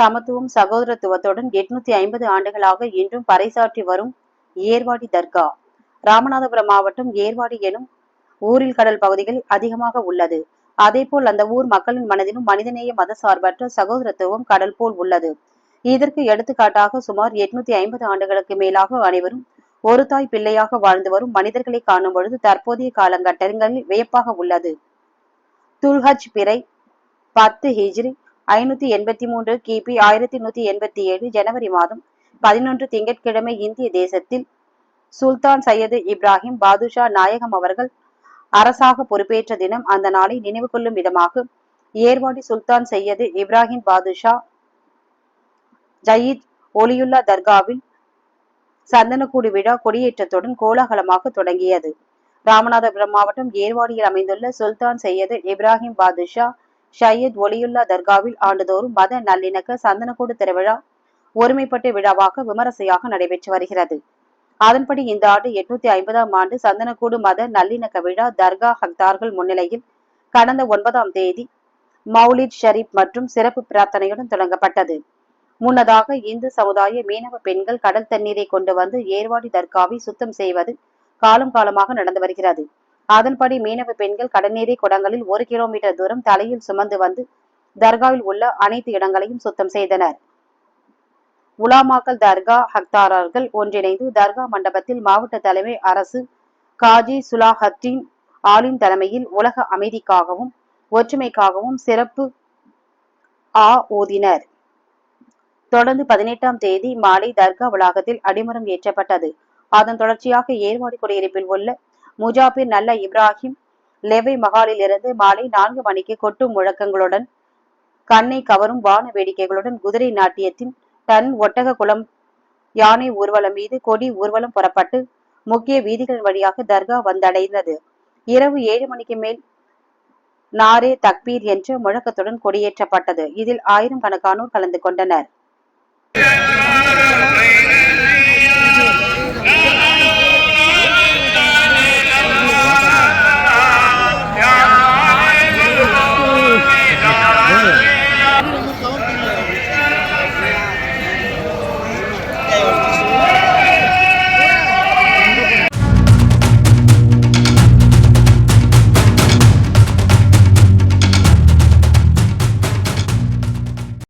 சமத்துவம் சகோதரத்துவத்துடன் எட்நூத்தி ஐம்பது ஆண்டுகளாக இன்றும் பறைசாற்றி வரும் ஏர்வாடி தர்கா. ராமநாதபுரம் மாவட்டம் ஏர்வாடி எனும் ஊரில் கடல் பகுதிகள் அதிகமாக உள்ளது. அதேபோல் அந்த ஊர் மக்களின் மனதிலும் மனிதநேய மத சார்பற்ற சகோதரத்துவம் கடல் போல் உள்ளது. இதற்கு எடுத்துக்காட்டாக சுமார் எட்நூத்தி ஐம்பது ஆண்டுகளுக்கு மேலாக அனைவரும் ஒரு தாய் பிள்ளையாக வாழ்ந்து வரும் மனிதர்களை காணும் பொழுது தற்போதைய காலகட்டங்களில் வியப்பாக உள்ளது. துல்ஹஜ் பிறை பத்து ஹிஜ்ரி ஐநூத்தி எண்பத்தி மூன்று கிபி ஆயிரத்தி நூத்தி எண்பத்தி ஏழு ஜனவரி மாதம் பதினொன்று திங்கட்கிழமை இந்திய தேசத்தில் சுல்தான் சையது இப்ராஹிம் பாதுஷா நாயகம் அவர்கள் அரசாக பொறுப்பேற்ற தினம் அந்த நாளை நினைவு கொள்ளும் விதமாக ஏர்வாடி சுல்தான் சையது இப்ராஹிம் பாதுஷா ஜயீத் ஒலியுல்லா தர்காவில் சந்தனக்கூடு விழா கொடியேற்றத்துடன் கோலாகலமாக தொடங்கியது. ராமநாதபுரம் மாவட்டம் ஏர்வாடியில் அமைந்துள்ள சுல்தான் சையது இப்ராஹிம் பாதுஷா ஷையத் ஒலியுல்லா தர்காவில் ஆண்டுதோறும் மத நல்லிணக்க சந்தனக்கூடு திருவிழா ஒருமைப்பட்ட விழாவாக விமரிசையாக நடைபெற்று வருகிறது. அதன்படி இந்த ஆண்டு எட்நூத்தி ஐம்பதாம் ஆண்டு சந்தனக்கூடு மத நல்லிணக்க விழா தர்கா ஹக்தார்கள் முன்னிலையில் கடந்த ஒன்பதாம் தேதி மௌலித் ஷரீப் மற்றும் சிறப்பு பிரார்த்தனையுடன் தொடங்கப்பட்டது. முன்னதாக இந்து சமுதாய மீனவ பெண்கள் கடல் தண்ணீரை கொண்டு வந்து ஏர்வாடி தர்காவை சுத்தம் செய்வது காலம் காலமாக நடந்து வருகிறது. அதன்படி மீனவ பெண்கள் கடநீரை குடங்களில் ஒரு கிலோமீட்டர் தூரம் தலையில் சுமந்து வந்து தர்காவில் உள்ள அனைத்து இடங்களையும் சுத்தம் செய்தனர். உலாமாக்கள் தர்கா ஹக்தாரர்கள் ஒன்றிணைந்து தர்கா மண்டபத்தில் மாவட்ட தலைமை அரசு காஜி சுலாஹத்தின் ஆலின் தலைமையில் உலக அமைதிக்காகவும் ஒற்றுமைக்காகவும் சிறப்பு ஆ ஓதினர் தொடர்ந்து பதினெட்டாம் தேதி மாலை தர்கா வளாகத்தில் அடிமரம் ஏற்றப்பட்டது. அதன் தொடர்ச்சியாக ஏர்வாடி குடியிருப்பில் உள்ள முஜாபிர் நல்ல இப்ராஹிம் லெவை மகாலில் இருந்து மாலை நான்கு மணிக்கு கொட்டும் முழக்கங்களுடன் கண்ணை கவரும் வான வேடிக்கைகளுடன் குதிரை நாட்டியத்தின் தன் ஒட்டக குளம் யானை ஊர்வலம் மீது கொடி ஊர்வலம் புறப்பட்டு முக்கிய வீதிகள் வழியாக தர்கா வந்தடைந்தது. இரவு ஏழு மணிக்கு மேல் நாரே தக்பீர் என்ற முழக்கத்துடன் கொடியேற்றப்பட்டது. இதில் ஆயிரம் கணக்கானோர் கலந்து கொண்டனர்.